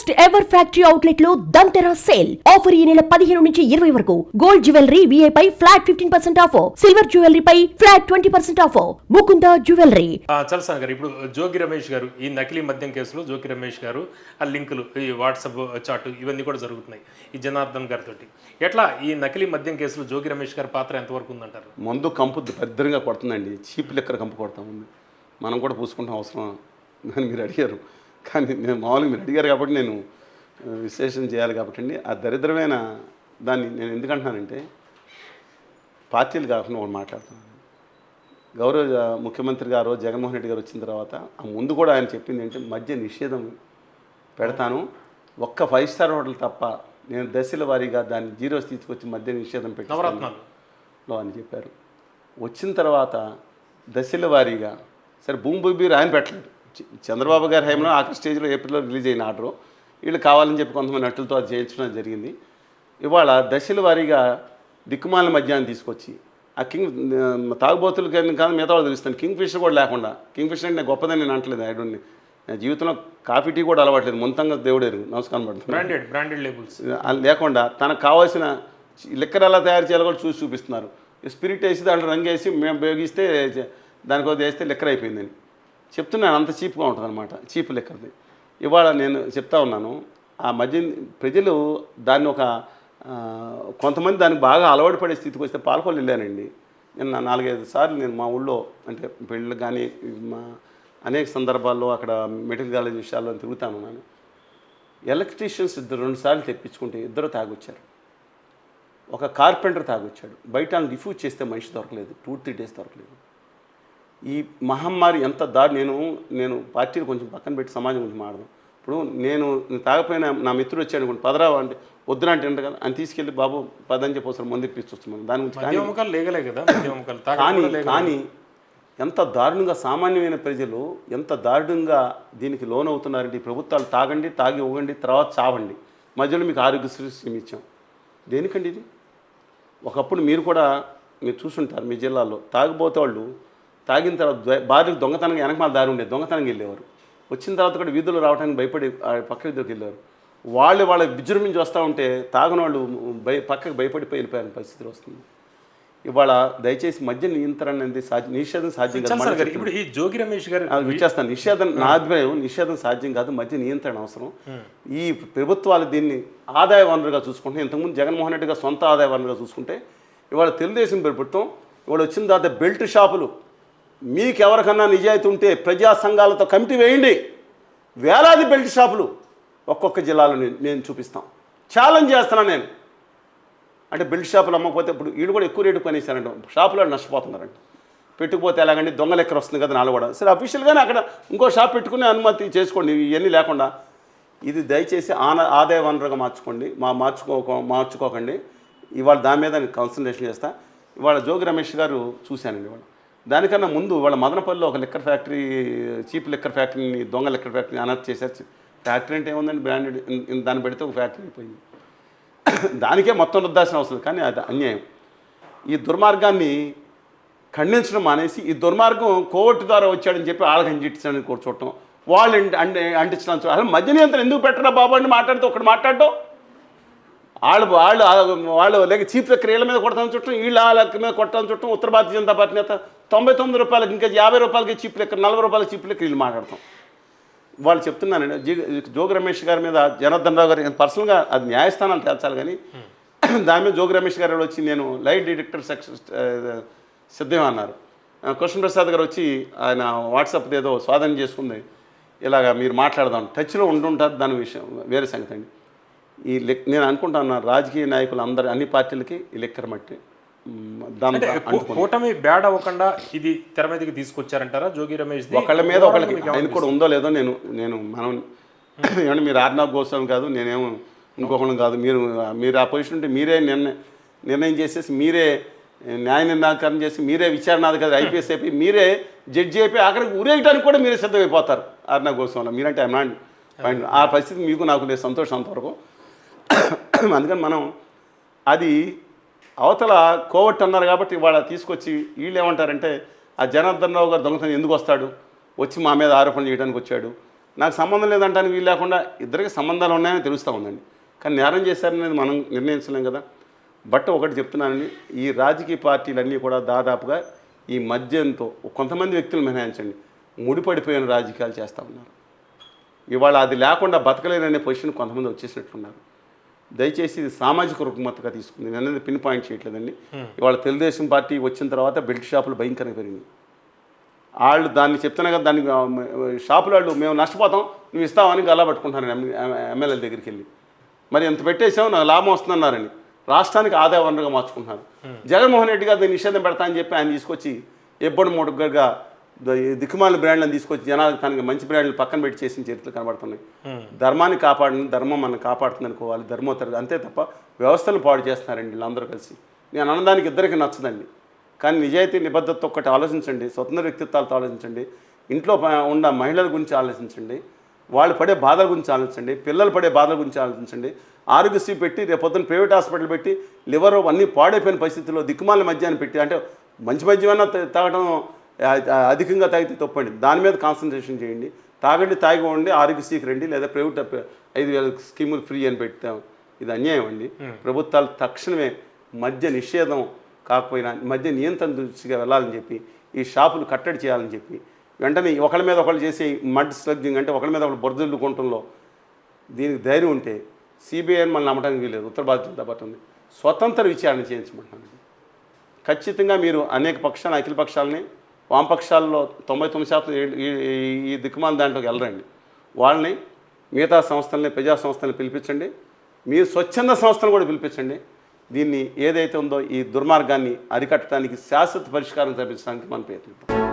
First ever factory అవుట్లెట్లో Dhantera sale offer ఈ నెల పదిహేను నుంచి ఇరవై వరకు. గోల్డ్ జ్యువెలరీ విఐ పై flat fifteen percent offer silver jewellery పై flat twenty percent offer Mukunda jewellery Chalasani గారు ఇప్పుడు జోగి రమేష్ గారు ఈ నకిలీ మద్యం కేసులో జోగి రమేష్ గారు ఆ లింకులు ఈ వాట్సాప్ చాట్ ఇవన్నీ కూడా జరుగుతున్నాయి ఈ జనార్దన్ గారితో ఎట్లా ఈ నకిలీ మద్యం కేసులో జోగి రమేష్ గారి పాత్ర ఎంతవరకు ఉందంటారు? మందు కంపు భద్రంగా కొడుతుందండి. చీప్ లెక్కర కంపు కొడతా ఉంది మనం కూడా పూసుకుంటాం అవసరం. అని మీరు అడిగారు. కానీ నేను మామూలుగా మీరు అడిగారు కాబట్టి నేను విశ్లేషణ చేయాలి కాబట్టి అండి ఆ దరిద్రమైన దాన్ని నేను ఎందుకంటున్నానంటే పార్టీలు కాకుండా ఒకటి మాట్లాడుతున్నాను. గౌరవ ముఖ్యమంత్రి గారు జగన్మోహన్ రెడ్డి గారు వచ్చిన తర్వాత ఆ ముందు కూడా ఆయన చెప్పింది ఏంటంటే మద్య నిషేధం పెడతాను. ఒక్క ఫైవ్ స్టార్ హోటల్ తప్ప నేను దశల వారీగా దాన్ని జీరోస్ తీసుకొచ్చి మద్య నిషేధం పెట్టి నవరత్నాలు. లో అని చెప్పారు. వచ్చిన తర్వాత దశల వారీగా సరే భూమి భూమి ఆయన పెట్టలేదు. చంద్రబాబు గారి హయాంలో ఆఖరి స్టేజ్లో ఏప్రిల్లో రిలీజ్ అయిన ఆర్డరు. వీళ్ళు కావాలని చెప్పి కొంతమంది నటులతో అది చేయించడం జరిగింది. ఇవాళ దశల వారీగా దిక్కుమాల మద్యాన్ని తీసుకొచ్చి ఆ కింగ్ తాగుబోతులు కానీ కాదు మిగతా వాళ్ళు తెలుస్తాను. కింగ్ ఫిషర్ కూడా లేకుండా కింగ్ ఫిషర్ అంటే గొప్పదని నేను అంటలేదు ఐడోని నా జీవితంలో కాఫీ టీ కూడా అలవాట్లేదు. ముంతంగా దేవుడేరు నమస్కారం పడుతుంది బ్రాండెడ్ బ్రాండెడ్ లేబుల్స్. లేకుండా తనకు కావాల్సిన లిక్కర్ ఎలా తయారు చేయాలో కూడా చూసి చూపిస్తున్నారు. స్పిరిట్ వేసి దాంట్లో రంగు వేసి మేము ఉపయోగిస్తే దానికి ఒకటి వేస్తే లిక్కర్ అయిపోయిందని. చెప్తున్నాను అంత చీప్గా ఉంటుంది అనమాట చీప్ లెక్కది ఇవాళ నేను చెప్తా ఉన్నాను ఆ మధ్య ప్రజలు దాన్ని ఒక కొంతమంది దానికి బాగా అలవాటు పడే స్థితికి వస్తే పాల్గొని వెళ్ళానండి. నేను నాలుగైదు సార్లు నేను మా ఊళ్ళో అంటే పెళ్ళి కానీ మా అనేక సందర్భాల్లో అక్కడ మెడికల్ కాలేజ్ విషయాల్లో తిరుగుతాను నేను ఎలక్ట్రీషియన్స్ ఇద్దరు రెండు సార్లు తెప్పించుకుంటే ఇద్దరు తాగొచ్చారు. ఒక కార్పెంటర్ తాగొచ్చాడు. బయట ఆయన రిఫ్యూజ్ చేస్తే మనిషి దొరకలేదు టూ త్రీ డేస్ దొరకలేదు. ఈ మహమ్మారి ఎంత దారి నేను నేను పార్టీని కొంచెం పక్కన పెట్టి సమాజం గురించి మాడదాం ఇప్పుడు నేను తాగపోయినా నా మిత్రుడు వచ్చాడు అనుకోండి పదరావు అంటే వద్దురా అంటే అంటే కదా అని తీసుకెళ్ళి బాబు పదని చెప్పి ఒకసారి మంది ఇప్పించొచ్చు దాని గురించి లేగలే కదా కానీ. కానీ ఎంత దారుణంగా సామాన్యమైన ప్రజలు ఎంత దారుణంగా దీనికి లోనవుతున్నారంటే ఈ ప్రభుత్వాలు తాగండి తాగి ఇవ్వండి తర్వాత చావండి. మధ్యలో మీకు ఆరోగ్యశ్రీ స్కీమ్ ఇచ్చాం. దేనికండి ఇది? ఒకప్పుడు మీరు కూడా మీరు చూసుంటారు మీ జిల్లాలో తాగిపోతే వాళ్ళు తాగిన తర్వాత భార్యకు దొంగతనంగా వెనకమాల దారి ఉండేది. దొంగతనంగా వెళ్ళేవారు. వచ్చిన తర్వాత కూడా వీధులు రావడానికి భయపడి పక్క వీధిలోకి వెళ్ళారు వాళ్ళు వాళ్ళ విజృంభించి వస్తూ ఉంటే తాగిన వాళ్ళు భయ పక్కకు భయపడిపోయి వెళ్ళిపోయిన పరిస్థితి వస్తుంది. ఇవాళ దయచేసి మద్య నియంత్రణ అనేది సాధ్యం నిషేధం సాధ్యం కాదు. ఇప్పుడు ఈ జోగి రమేష్ గారు విచ్చేస్తాను. నిషేధం నా అభిప్రాయం నిషేధం సాధ్యం కాదు మధ్య నియంత్రణ అవసరం. ఈ ప్రభుత్వాలు దీన్ని ఆదాయ వనరుగా చూసుకుంటే ఇంతకుముందు జగన్మోహన్ రెడ్డి గారు సొంత ఆదాయ వనరుగా చూసుకుంటే ఇవాళ తెలుగుదేశం ప్రభుత్వం ఇవాళ వచ్చిన తర్వాత బెల్ట్ షాపులు మీకు ఎవరికన్నా నిజాయితీ ఉంటే ప్రజా సంఘాలతో కమిటీ వేయండి. వేలాది బెల్ట్ షాపులు ఒక్కొక్క జిల్లాలో నేను నేను చూపిస్తాం. ఛాలెంజ్ చేస్తున్నా నేను. అంటే బెల్ట్ షాపులు అమ్మకపోతే ఇప్పుడు వీళ్ళు కూడా ఎక్కువ రేటు కొనేసారంట షాపులో నష్టపోతున్నారంట. పెట్టుకుపోతే ఎలాగండి దొంగలు ఎక్కడ వస్తుంది కదా నాలుగు కూడా. సరే అఫీషియల్గానే అక్కడ ఇంకో షాప్ పెట్టుకుని అనుమతి చేసుకోండి. ఇవన్నీ లేకుండా. ఇది దయచేసి ఆన ఆదాయ వనరుగా మార్చుకోండి. మా మార్చుకో మార్చుకోకండి. ఇవాళ దాని మీద నేను కాన్సన్ట్రేషన్ చేస్తా. ఇవాళ జోగి రమేష్ గారు చూశానండి ఇవాళ. దానికన్నా ముందు వాళ్ళ మదనపల్లిలో ఒక లిక్కర్ ఫ్యాక్టరీ చీప్ లిక్కర్ ఫ్యాక్టరీని దొంగ లిక్కర్ ఫ్యాక్టరీని అనర్త్ చేశారు. ఫ్యాక్టరీ అంటే ఏముందండి? బ్రాండెడ్ దాన్ని పెడితే ఒక ఫ్యాక్టరీ అయిపోయింది. దానికే మొత్తం రుద్దాల్సిన అవసరం కానీ అది అన్యాయం. ఈ దుర్మార్గాన్ని ఖండించడం మానేసి ఈ దుర్మార్గం కోర్టు ద్వారా వచ్చాడని చెప్పి వాళ్ళకి అంటించడానికి కూడా చూడటం వాళ్ళు అంటే అంటించడానికి అసలు మధ్య నియంత్రణ ఎందుకు పెట్టరా బాబు అని మాట్లాడితే ఒకటి మాట్లాడటం వాళ్ళు వాళ్ళు వాళ్ళు లేక చీప్ క్రియల మీద కొడతాను చుట్టం వీళ్ళు ఆ మీద కొట్టడం చుట్టం ఉత్తర భారతీయ జనతా పార్టీ నేత తొంభై తొమ్మిది రూపాయలకి ఇంకా యాభై రూపాయలకి చీప్ లెక్కర్ నలభై రూపాయలకి చీప్ లెక్కర్ వీళ్ళు మాట్లాడతాం. వాళ్ళు చెప్తున్నానండి జీ జోగి రమేష్ గారి మీద జనార్దన్ రావు గారి పర్సనల్గా అది న్యాయస్థానాలు తేల్చాలి కానీ దాని మీద జోగి రమేష్ గారు వచ్చి నేను లైట్ డిటెక్టర్ సెక్షన్ సిద్ధం అన్నారు. కృష్ణ ప్రసాద్ గారు వచ్చి ఆయన వాట్సాప్ ఏదో స్వాధీనం చేసుకుంది. ఇలాగ మీరు మాట్లాడదాం. టచ్లో ఉంటుంటారు దాని విషయం వేరే సంగతి అండి. ఈ లెక్ నేను అనుకుంటాను రాజకీయ నాయకులు అందరు అన్ని పార్టీలకి ఈ లెక్కర మట్టి. కూటమి బ్యాడ్ అవ్వకుండా ఇది తెర మీదకి తీసుకొచ్చారంటారా? జోగి రమేష్ ఒకళ్ళ మీద ఒకళ్ళకి ఆయన కూడా ఉందో లేదో నేను నేను మనం ఏమంటే మీరు ఆర్నాబ్ గోస్వామి కాదు నేనేమో ఇంకొకళ్ళు కాదు. మీరు మీరు ఆ పొజిషన్ ఉంటే మీరే నిర్ణయం నిర్ణయం చేసేసి మీరే న్యాయ నిర్ణాకరణ చేసి మీరే విచారణాధికారి ఐపీఎస్ అయిపోయి మీరే జడ్జి అయిపోయి అక్కడికి ఊరేయడానికి కూడా మీరే సిద్ధమైపోతారు ఆర్నాబ్ గోస్వామిలో. మీరంటే ఐమాండ్ పాయింట్? ఆ పరిస్థితి మీకు నాకు లేదు సంతోషం అంతవరకు. అందుకని మనం అది అవతల కోవట్ అన్నారు కాబట్టి ఇవాళ తీసుకొచ్చి వీళ్ళు ఏమంటారంటే ఆ జనార్దన్ రావు గారు దొంగతనం ఎందుకు వస్తాడు? వచ్చి మా మీద ఆరోపణ చేయడానికి వచ్చాడు. నాకు సంబంధం లేదంటానికి వీలు లేకుండా ఇద్దరికి సంబంధాలు ఉన్నాయని తెలుస్తూ ఉందండి. కానీ నేరం చేశారనేది మనం నిర్ణయించలేం కదా. బట్ ఒకటి చెప్తున్నానండి ఈ రాజకీయ పార్టీలన్నీ కూడా దాదాపుగా ఈ మద్యంతో కొంతమంది వ్యక్తులు మినహాయించండి. ముడిపడిపోయిన రాజకీయాలు చేస్తూ ఉన్నారు. ఇవాళ అది లేకుండా బతకలేననే పొజిషన్ కొంతమంది వచ్చేసినట్లున్నారు. దయచేసి ఇది సామాజిక రుగ్మతగా తీసుకుంది. నేను అనేది పిన్ పాయింట్ చేయట్లేదండి. ఇవాళ తెలుగుదేశం పార్టీ వచ్చిన తర్వాత బెల్ట్ షాపులు భయంకరంగా పెరిగింది వాళ్ళు దాన్ని చెప్తున్నా కదా మ- షాపుల వాళ్ళు మేము నష్టపోతాం నువ్వు ఇస్తావని గల్లా పట్టుకుంటున్నాను ఎమ్మెల్యేల దగ్గరికి వెళ్ళి. మరి ఎంత పెట్టేసావు నాకు లాభం వస్తుందన్నారని. రాష్ట్రానికి ఆదాయ వనరుగా మార్చుకుంటున్నారు. జగన్మోహన్ రెడ్డి గారు దీన్ని నిషేధం పెడతా అని చెప్పి ఆయన తీసుకొచ్చి ఎప్పుడు మూడుగా దిక్కుమాల బ్రాండ్లను తీసుకొచ్చి జనాలకు తనకి మంచి బ్రాండ్లు పక్కన పెట్టి చేసిన చరిత్రలు కనబడుతున్నాయి. ధర్మాన్ని కాపాడిన ధర్మం మనం కాపాడుతుంది అనుకోవాలి ధర్మోత్తర అంతే తప్ప వ్యవస్థలు పాడు చేస్తున్నారండి వీళ్ళందరూ కలిసి. నేను అన్నదానికి ఇద్దరికి నచ్చదండి. కానీ నిజాయితీ నిబద్ధత ఒక్కటి ఆలోచించండి స్వతంత్ర వ్యక్తిత్వాలతో ఆలోచించండి ఇంట్లో ఉన్న మహిళల గురించి ఆలోచించండి వాళ్ళు పడే బాధల గురించి ఆలోచించండి పిల్లలు పడే బాధల గురించి ఆలోచించండి ఆరోగ్యశ్రీ పెట్టి రేపు పొద్దున్న ప్రైవేట్ హాస్పిటల్ పెట్టి లివర్ అన్నీ పాడైపోయిన పరిస్థితుల్లో దిక్కుమాల మద్యాన్ని పెట్టి అంటే మంచి మద్యమైనా తాగడం అధికంగా తాగితే తప్పండి. దాని మీద కాన్సన్ట్రేషన్ చేయండి. తాగండి తాగి ఉండి ఆరోగ్యశ్రీకి రండి లేదా ప్రైవేట్ ఐదు వేల స్కీములు ఫ్రీ అని పెట్టాం. ఇది అన్యాయం అండి. ప్రభుత్వాలు తక్షణమే మద్య నిషేధం కాకపోయినా మద్య నియంత్రణ దృష్టిగా వెళ్ళాలని చెప్పి ఈ షాపులు కట్టడి చేయాలని చెప్పి వెంటనే ఒకళ్ళ మీద ఒకళ్ళు చేసే మడ్ స్లగ్జింగ్ అంటే ఒకళ్ళ మీద ఒకళ్ళు బొరదలు కొనటంలో దీనికి ధైర్యం ఉంటే సిబిఐని మనం నమ్మడానికి వీలేదు ఉత్తర భారత జనతా పార్టీ ఉంది. స్వతంత్ర విచారణ చేయించమంటున్నాను ఖచ్చితంగా మీరు అనేక పక్షాలు అఖిల పక్షాలని వామపక్షాల్లో తొంభై తొమ్మిది శాతం ఈ- దిక్కుమాల దాంట్లోకి వెళ్ళరండి. వాళ్ళని మిగతా సంస్థల్ని ప్రజా సంస్థల్ని పిలిపించండి. మీరు స్వచ్ఛంద సంస్థలు కూడా పిలిపించండి. దీన్ని ఏదైతే ఉందో ఈ దుర్మార్గాన్ని అరికట్టడానికి శాశ్వత పరిష్కారం తెప్పించడానికి మనం ప్రయత్నిద్దాం.